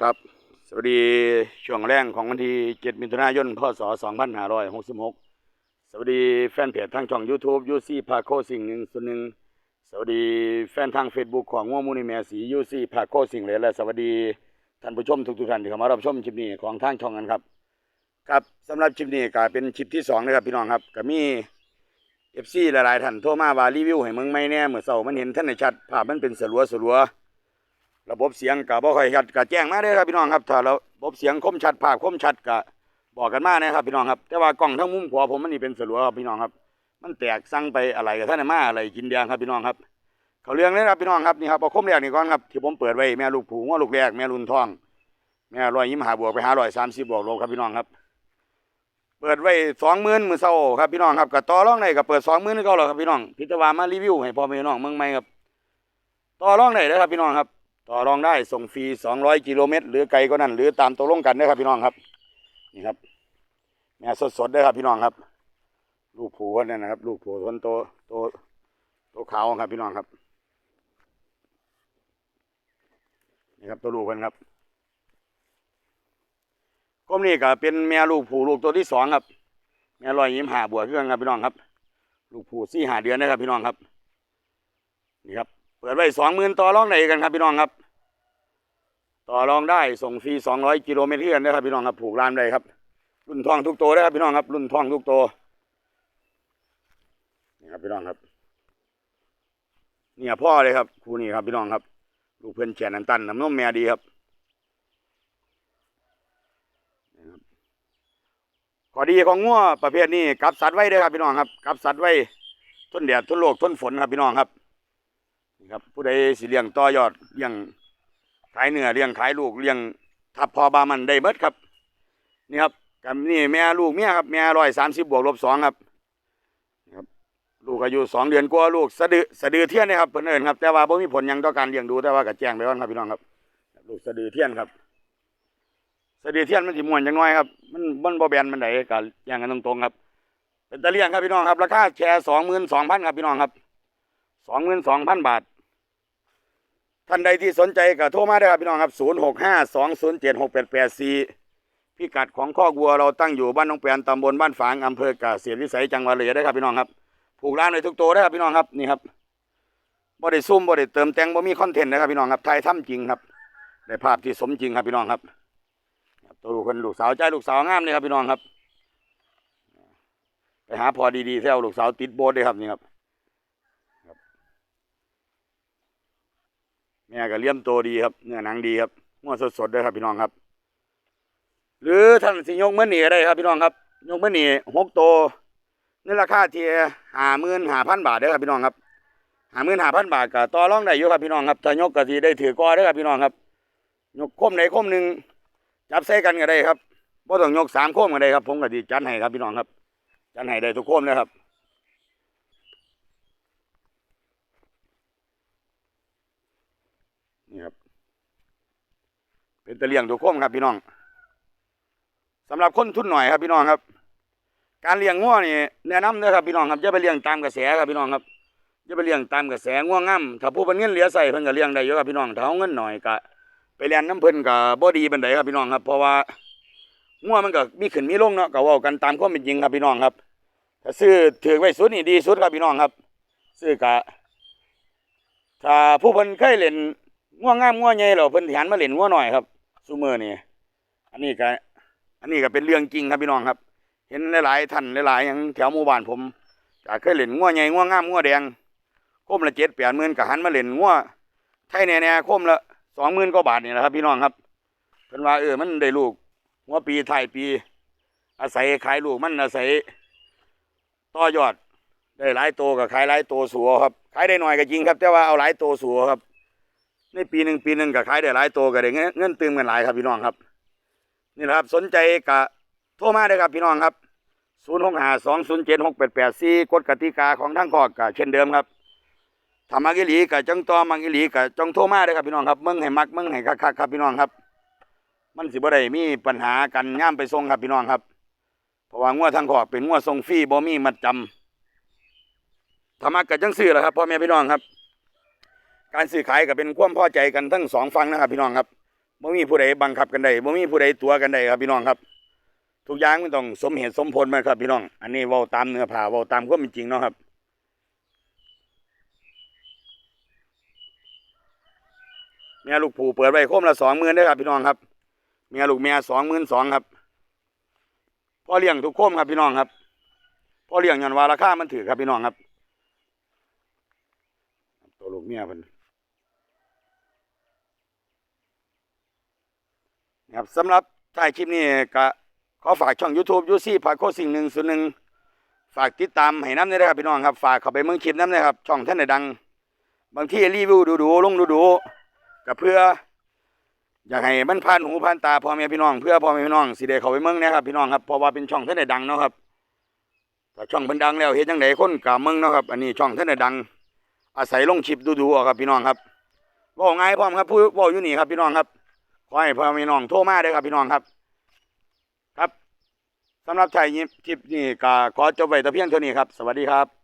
ครับ สวัสดีช่วงแรกของวันที่ 7 มิถุนายน พศ 2566 สวัสดีแฟนเพจทางช่อง YouTube ยูซี่พาโคสิ่งหนึ่งส่วนหนึ่งสวัสดีแฟนทาง Facebook ของง่วงมูนิแมสียูซี่พาโคสิ่งเลยและสวัสดีท่านผู้ชมทุกๆท่านที่เข้ามารับชมคลิปนี้ของทางช่องกันครับ ครับสำหรับคลิปนี้ก็เป็นคลิปที่สองนะครับพี่น้องครับก็มีเอฟซีหลายๆท่านโทรมาว่ารีวิวให้มึงไม่แน่เหมื่อเช้ามันเห็นท่านในชัดภาพมันเป็นสลัวสลัว ระบบเสียงก็บ่ค่อยชัดก็แจ้งมาเด้ครับพี่น้องครับถ้าระบบเสียงคมชัดภาพคมชัดก็บบอกกันมานะครับพี่น้องครับ แต่ว่ากล้องทั้งมุมขวาผมมันนี่เป็นสลัวครับพี่น้องครับ มันแตกสั่งไปอะไรกับท่านมาอะไรกินแดงครับพี่น้องครับ เขาเรื่องเลยครับพี่น้องครับนี่ครับเอาคมแรกนี่ก่อนครับที่ผมเปิดไว้แม่ลูกผูงว่าลูกแรกแม่รุนทองแม่ร้อยยิ้มหาบวกไปหาร้อยสามสิบบวกลบครับพี่น้องครับ เปิดไว้สองหมื่นมือเศร้าครับพี่น้องครับกับต่อรองได้กับเปิดสองหมื่นก็แล้วครับพี่น้องพิจารณามารีวิวให้พ่อแม่น้องเมืองใหม่ครับต่อรองได้เลยครับพี่น้องครับ ต่อรองได้ส่งฟรีสองร้อยกิโลเมตร หรือไกลก็นั่น หรือตามตัวลงกันนะครับพี่น้องครับ นี่ครับ แม่สดๆได้ครับพี่น้องครับ ลูกผูคนนั้นนะครับ ลูกผูคนโตโตโตขาวครับพี่น้องครับ นี่ครับตัวลูกคนครับก้มนี่ก็เป็นแม่ลูกผูลูกตัวที่สองครับ แม่ลอยยิ้มหาบัวเครื่องครับพี่น้องครับ ลูกผูสี่หาเดือนนะครับพี่น้องครับ นี่ครับ เปิดไว้สองหมื่นต่อรองได้กันครับพี่น้องครับ ต่อรองได้ส่งฟรีสองร้อยกิโลเมตรเทือนนะครับพี่น้องครับผูกรามได้ครับ รุ่นทองทุกตัวนะครับพี่น้องครับ รุ่นทองทุกตัวนี่ครับพี่น้องครับเนี่ยพ่อเลยครับครูนี่ครับพี่น้องครับลูกเพื่อนแขนนันตันน้ำนมแม่ดีครับข้อดีของงัวประเภทนี้กับสัตว์ไว้เด้ครับพี่น้องครับกับสัตว์ไว้ทนแดดทนโลกทนฝนครับพี่น้องครับ นี่ครับผู้ใดสิเลี้ยงต่อยอดเลี้ยงขายเนื้อเลี้ยงขายลูกเลี้ยงทับพอบามันได้เบิดครับนี่ครับกับนี่แม่ลูกเมียครับแม่ร้อยสามสิบบวกลบสองครับนะครับ ลูกอายุสองเดือนกว่าลูกสะดือสะดือเทียนนะครับเพิ่นเอิ้นครับ แต่ว่าบ่มีผลยังต่อการเลี้ยงดูแต่ว่าก็แจ้งไปก่อนครับพี่น้องครับ ลูกสะดือเทียนครับสะดือเทียนมันสิม่วนจังน้อยครับมันมันบ่แบนมันไดก็อย่างกันตรงๆครับเป็นตะเลียงครับพี่น้องครับราคาแชร์สองหมื่นสองพันครับพี่น้องครับสองหมื่นสองพันบาท ท่านใดที่สนใจก็โทรมาได้ครับพี่น้องครับศูนย์หกห้าสองศูนย์เจ็ดหกแปดแปดสี่พิกัดของข้อกวัวเราตั้งอยู่บ้านหนองแปนตำบลบ้านฝางอำเภอกเกษตรวิสัยจังหวัดเลยได้ครับพี่น้องครับผูกร้านในทุกตัวได้ครับพี่น้องครับนี่ครับบ่ได้ซุ่มบ่ได้เติมแต่งบ่มีคอนเทนต์นะครับพี่น้องครับถ่ายทำจริงครับได้ภาพที่สมจริงครับพี่น้องครับตัวลูกคนลูกสาวใจลูกสาวงามเลยครับพี่น้องครับ ไปหาพอดีๆแถวลูกสาวติดโบสถ์เลยครับนี่ครับ แม่ก็เลี้ยมโตดีครับเนื้อหนังดีครับง้อสดๆด้วยครับพี่น้องครับ หรือท่านสิยกเมื่อหนีได้ครับพี่น้องครับยกเมื่อหนีหกโตในราคาเที่ห้าหมื่นหาพันบาทเด้ครับพี่น้องครับหาหมื่นหาพันบาทก็ต่อรองได้อยู่ครับพี่น้องครับถ้ายกก็สิได้ถือกอเด้ครับพี่น้องครับ ยกคมไหนคมหนึ่งจับใส่กันก็ได้ครับบ่ต้องยกสามโคมก็ได้ครับผมก็ดีจัดให้ครับพี่น้องครับ จัดให้ได้ทุกโคมนะครับ นี่ครับ เป็นตะเลียงทุกโคมครับ พี่น้องสำหรับคนทุนหน่อยครับ พี่น้องครับ การเลี้ยงงัวนี่แนะนำนะครับพี่น้องครับอย่าไปเลี้ยงตามกระแสครับพี่น้องครับอย่าไปเลี้ยงตามกระแสง่วงง่ำถ้าผู้เป็นเงินเหลือใส่เพิ่นก็เลี้ยงได้อยู่ครับพี่น้องถ้าเอาเงินหน่อยก็ไปเรียนน้ำเพิ่นกับบ่ดีเปานใดครับพี่น้องครับ เพราะว่างัวมันก็มีขึ้นมีลงเนาะก็ว้ากันตามความเป็นจริงครับพี่น้องครับถ้าซื้อถือไว้สุดนี่ดีสุดครับพี่น้องครับ ซื้อกะถ้าผู้เพิ่นเคยเล่น งัวงงามงัวใหญ่แล้วเพิ่นสิหันมาเล่นงัวหน้อยครับซุมื้อนี้อันนี้ก็อันนี้ก็เป็นเรื่องจริงครับพี่น้องครับ เห็นหลายๆท่านหลายๆอย่างแถวหมู่บ้านผมก็เคยเล่นงัวใหญ่งัวงงามงัวงแดงโคมละ7 8หมื่นก็หันมาเล่นงัวงไทยแน่ๆโคมละสองหมื่นกว่าบาทนี่แหละครับ พี่น้องครับเพิ่นว่าเออมันได้ลูกหัวปีไทยปี อาศัยขายลูกมันอาศัยต่อยอดได้หลายโตก็ขายหลายโตสัวครับขายได้หน่อยก็จริงครับ แต่ว่าเอาหลายโตสัวครับ ในปีหนึ่งปีหนึ่งก็ขายได้หลายโตก็ได้เงินเงินตืมกันหลายครับพี่น้องครับ นี่แหละครับสนใจก็โทรมาเลยครับพี่น้องครับศูนย์หกห้าสองศูนย์เจ็ดหกแปดแปดสี่กฎกติกาของทางคอกก็เช่นเดิมครับถ้ามักอีหลีก็จังตอมักอีหลีก็จงโทรมาเด้ครับพี่น้องครับเมืองให้มักเมืองให้คักๆครับพี่น้องครับ มันสิบ่ได้มีปัญหากันย่ามไปส่งครับพี่น้องครับ เพราะว่างัวทางขอกเป็นงัวส่งฟรีบ่มีมัดจำถ้ามักก็จังซื้อแหละครับพ่อแม่พี่น้องครับ การซื้อขายก็เป็นความพอใจกันทั้งสองฝั่งนะครับ พี่น้องครับบ่มีผู้ใดบังคับกันได้บ่มีผู้ใดตัวกันได้ครับพี่น้องครับ ทุกอย่างมันต้องสมเหตุสมผลมันครับ พี่น้อง อันนี้เว้าตามเนื้อผ้าเว้าตามความเป็นจริงเนาะครับเมียลูกผูเปิดไว้โคมละสองหมื่นเด้ครับพี่น้องครับเมียลูกเมียสองหมื่นสองครับพ่อเลี้ยงทุกโคมครับพี่น้องครับพ่อเลี้ยงยันว่าราคามันถือครับพี่น้องครับ ตัวลูกเมียเพิ่น นะครับสำหรับท้ายคลิปนี้ก็ขอฝากช่อง YouTube ยูซี่พาโคสิ่งหนึ่งส่วนหนึ่งฝากติดตามให้น้ำด้วยครับพี่น้องครับ ฝากเข้าไปเมืองคลิปน้ำนะครับ ช่องท่านไหนดัง บางที่รีวิวดูๆลงดูๆก็เพื่อ อยากให้มันผ่านหูผ่านตาพ่อแม่พี่น้อง เพื่อพ่อแม่พี่น้องสิได้เข้าไปเมืองนะครับพี่น้องครับเพราะว่าเป็นช่องท่านไหนดังเนาะครับถ้าช่องเพิ่นดังแล้วเฮ็ดจังไดคนกะเมืองเนาะครับอันนี้ช่องท่านไหนดัง อาศัยลงชิปดูๆเอาครับพี่น้องครับว่าง่ายพร้อมครับผู้ว่าอยู่นี่ครับพี่น้องครับ ขอให้พ่อแม่พี่น้องโทรมาเด้อครับพี่น้องครับ ครับสำหรับไทยยิปคลิปนี้ก็ขอจบไว้แต่เพียงเท่านี้ครับ สวัสดีครับ